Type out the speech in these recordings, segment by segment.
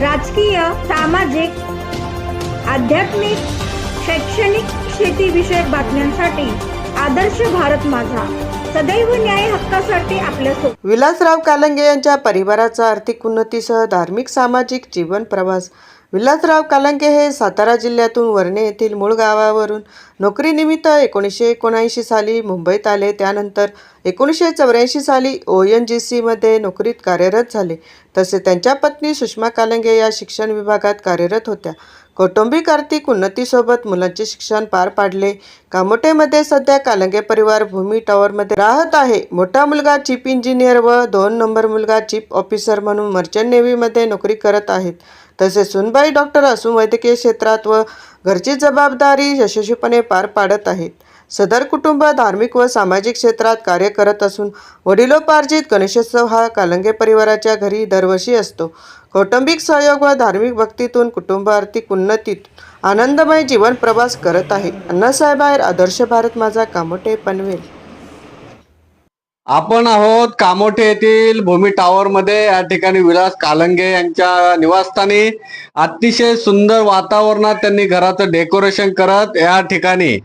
राजकीय सामाजिक आध्यात्मिक शैक्षणिक शेतीविषयक बातम्यांसाठी आदर्श भारत माझा. सदैव न्याय हक्कासाठी आपल्यासोबत विलासराव कालंगे यांच्या परिवाराचा आर्थिक उन्नतीसह धार्मिक सामाजिक जीवन प्रवास विलासराव कालंगे हे सातारा जिल्ह्यातून वर्णे येथील मूळ गावावरून. नोकरीनिमित्त एकोणीसशे एकोणऐंशी साली मुंबईत आले. त्यानंतर एकोणीसशे चौऱ्याऐंशी साली ओ एन जी सीमध्ये नोकरीत कार्यरत झाले. तसे त्यांच्या पत्नी सुषमा कालंगे या शिक्षण विभागात कार्यरत होत्या. कौटुंबिक आर्थिक उन्नतीसोबत मुलांचे शिक्षण पार पाडले. कामोटेमध्ये सध्या कालंगे परिवार भूमी टॉवरमध्ये राहत आहे. मोठा मुलगा चीफ इंजिनियर व दोन नंबर मुलगा चीफ ऑफिसर म्हणून मर्चंट नेव्हीमध्ये नोकरी करत आहेत. तसेच सुनबाई डॉक्टर असून वैद्यकीय क्षेत्रात व घरची जबाबदारी यशस्वीपणे पार पाडत आहेत. सदर कुटुंब धार्मिक व सामाजिक क्षेत्रात कार्य करत असून वडिलोपार्जित गणेशोत्सव हा कालंगे परिवाराच्या घरी दरवर्षी असतो. कौटुंबिक सहयोग व धार्मिक भक्तीतून कुटुंब आर्थिक उन्नतीत आनंदमय जीवन प्रवास करत आहे. अण्णासाहेबाहेर आदर्श भारत माझा कामोटे पनवेल. आपण आहोत कामोठे येथील भूमी टावर मध्ये. या ठिकाणी विलास कालंगे यांच्या निवासस्थानी. अतिशय सुंदर वातावरणात त्यांनी घराचं डेकोरेशन करत या ठिकाणी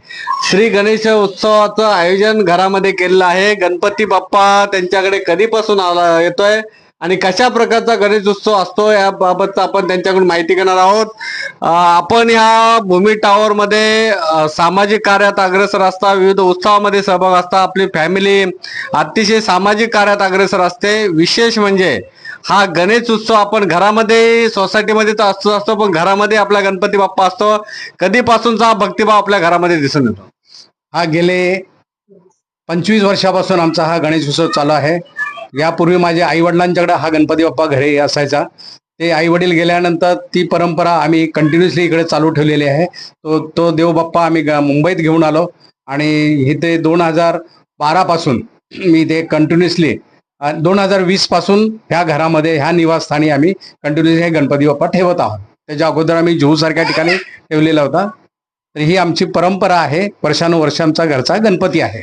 श्री गणेश उत्सवाचं आयोजन घरामध्ये केलेलं आहे. गणपती बाप्पा त्यांच्याकडे कधीपासून आला येतोय? आणि कशा प्रकारचा गणेश उत्सव असतो याबाबत आपण त्यांच्याकडून माहिती घेणार आहोत. आपण या भूमी टावर मध्ये सामाजिक कार्यात अग्रेसर असता विविध उत्सवामध्ये सहभाग असता आपली फॅमिली अतिशय सामाजिक कार्यात अग्रेसर असते. विशेष म्हणजे हा गणेश उत्सव आपण घरामध्ये सोसायटीमध्ये तर असतो असतो पण घरामध्ये आपला गणपती बाप्पा असतो. कधीपासूनचा हा भक्तिभाव आपल्या घरामध्ये दिसून येतो? हा गेले पंचवीस वर्षापासून आमचा हा गणेश उत्सव चालू आहे. यापूर्वी माझ्या आई वडिलांच्याकडे हा गणपती बाप्पा घरी असायचा. ते आई वडील गेल्यानंतर ती परंपरा आम्ही कंटिन्युअसली इकडे चालू ठेवलेली आहे. तो तो देव बाप्पा आम्ही ग- मुंबईत घेऊन आलो. आणि इथे दोन हजार बारापासून मी ते कंटिन्युअसली दोन हजार वीसपासून ह्या घरामध्ये ह्या निवासस्थानी आम्ही कंटिन्युअसली हे गणपती बाप्पा ठेवत आहोत. त्याच्या अगोदर आम्ही जुहू सारख्या ठिकाणी ठेवलेला होता. तर ही आमची परंपरा आहे. वर्षानुवर्षांचा घरचा गणपती आहे.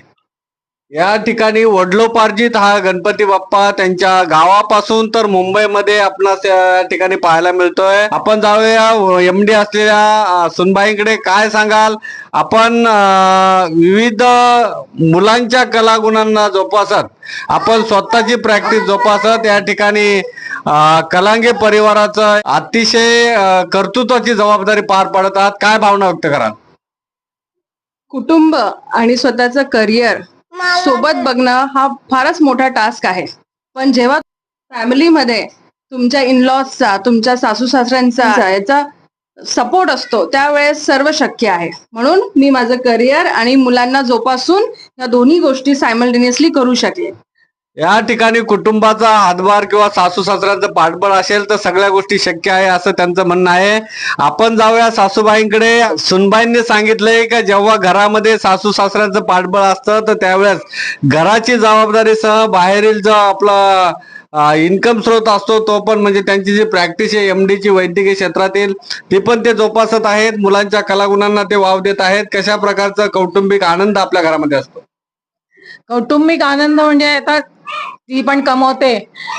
या ठिकाणी वडलोपार्जित हा गणपती बाप्पा त्यांच्या गावापासून तर मुंबईमध्ये आपणास या ठिकाणी पाहायला मिळतोय. आपण जाऊया एम डी असलेल्या सुनबाईंकडे काय सांगाल? आपण विविध मुलांच्या कलागुणांना जोपासत आपण स्वतःची प्रॅक्टिस जोपासत या ठिकाणी कलांगे परिवाराचं अतिशय कर्तृत्वाची जबाबदारी पार पाडत आहात. काय भावना व्यक्त कराल? कुटुंब आणि स्वतःचं करिअर सोबत बघणं हा फारच मोठा टास्क आहे. पण जेव्हा फॅमिलीमध्ये तुमच्या इनलॉजचा तुमच्या सासू सासऱ्यांचा याचा सपोर्ट असतो त्यावेळेस सर्व शक्य आहे. म्हणून मी माझं करिअर आणि मुलांना जोपासून या दोन्ही गोष्टी सायमल्टेनियसली करू शकले या ठिकाणी कुटुंबाचा हातभार किंवा सासू सासऱ्यांचं पाठबळ असेल तर सगळ्या गोष्टी शक्य आहे असं त्यांचं म्हणणं आहे. आपण जाऊया सासूबाईंकडे. सुनबाईंनी सांगितलंय का जेव्हा घरामध्ये सासू सासऱ्यांचं पाठबळ असतं तर त्यावेळेस घराची जबाबदारीसह बाहेरील जो आपला इन्कम स्रोत असतो तो पण म्हणजे त्यांची जी प्रॅक्टिस आहे एम ची वैद्यकीय क्षेत्रातील ती पण ते जोपासत आहेत. मुलांच्या कलागुणांना ते वाव देत आहेत. कशा प्रकारचा कौटुंबिक आनंद आपल्या घरामध्ये असतो? कौटुंबिक आनंद म्हणजे आता ती पण कमवते.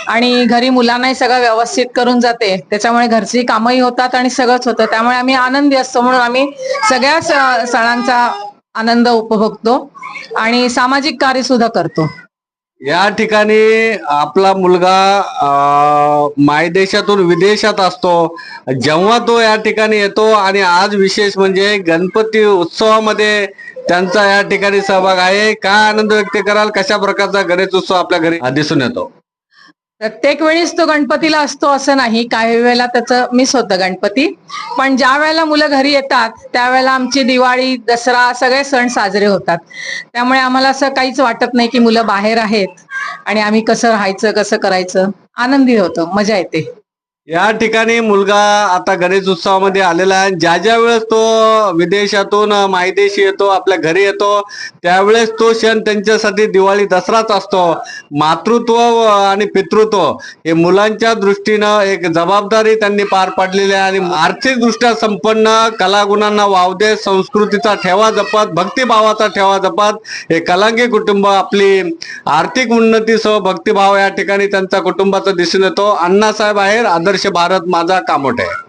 आणि घरी मुलांनाही सगळं व्यवस्थित करून जाते. त्याच्यामुळे घरची कामही होतात आणि सगळंच होतं. त्यामुळे आम्ही आनंदी असतो म्हणून आम्ही सगळ्या सणांचा आनंद उपभोगतो आणि सामाजिक कार्य सुद्धा करतो. या ठिकाणी आपला मुलगा मायदेशातून विदेशात असतो. जेव्हा तो या ठिकाणी येतो आणि आज विशेष म्हणजे गणपती उत्सवामध्ये त्यांचा या ठिकाणी सहभाग आहे. काय आनंद व्यक्त कराल? कशा प्रकारचा गणेश उत्सव आपल्या घरी दिसून येतो? प्रत्येक वेळेस तो गणपतीला असतो असं नाही. काही वेळेला त्याचं मिस होतं गणपती. पण ज्या वेळेला मुलं घरी येतात त्यावेळेला आमची दिवाळी दसरा सगळे सण साजरे होतात. त्यामुळे आम्हाला असं काहीच वाटत नाही की मुलं बाहेर आहेत आणि आम्ही कसं राहायचं कसं करायचं. आनंदी होतो. मजा येते. या ठिकाणी मुलगा आता गणेश उत्सवामध्ये आलेला आहे. ज्या ज्या वेळेस तो विदेशातून मायदेशी येतो आपल्या घरी येतो त्यावेळेस तो क्षण त्यांच्यासाठी दिवाळी दसराच असतो. मातृत्व आणि पितृत्व हे मुलांच्या दृष्टीनं एक जबाबदारी त्यांनी पार पाडलेली आहे. आणि आर्थिकदृष्ट्या संपन्न कलागुणांना वाव देत संस्कृतीचा ठेवा जपत भक्तिभावाचा ठेवा जपत हे कलांगी कुटुंब आपली आर्थिक उन्नतीसह भक्तिभाव या ठिकाणी त्यांचा कुटुंबाचा दिसून येतो. अण्णासाहेब आहेर आदर्श आदर्श भारत माझा कामोठे आहे.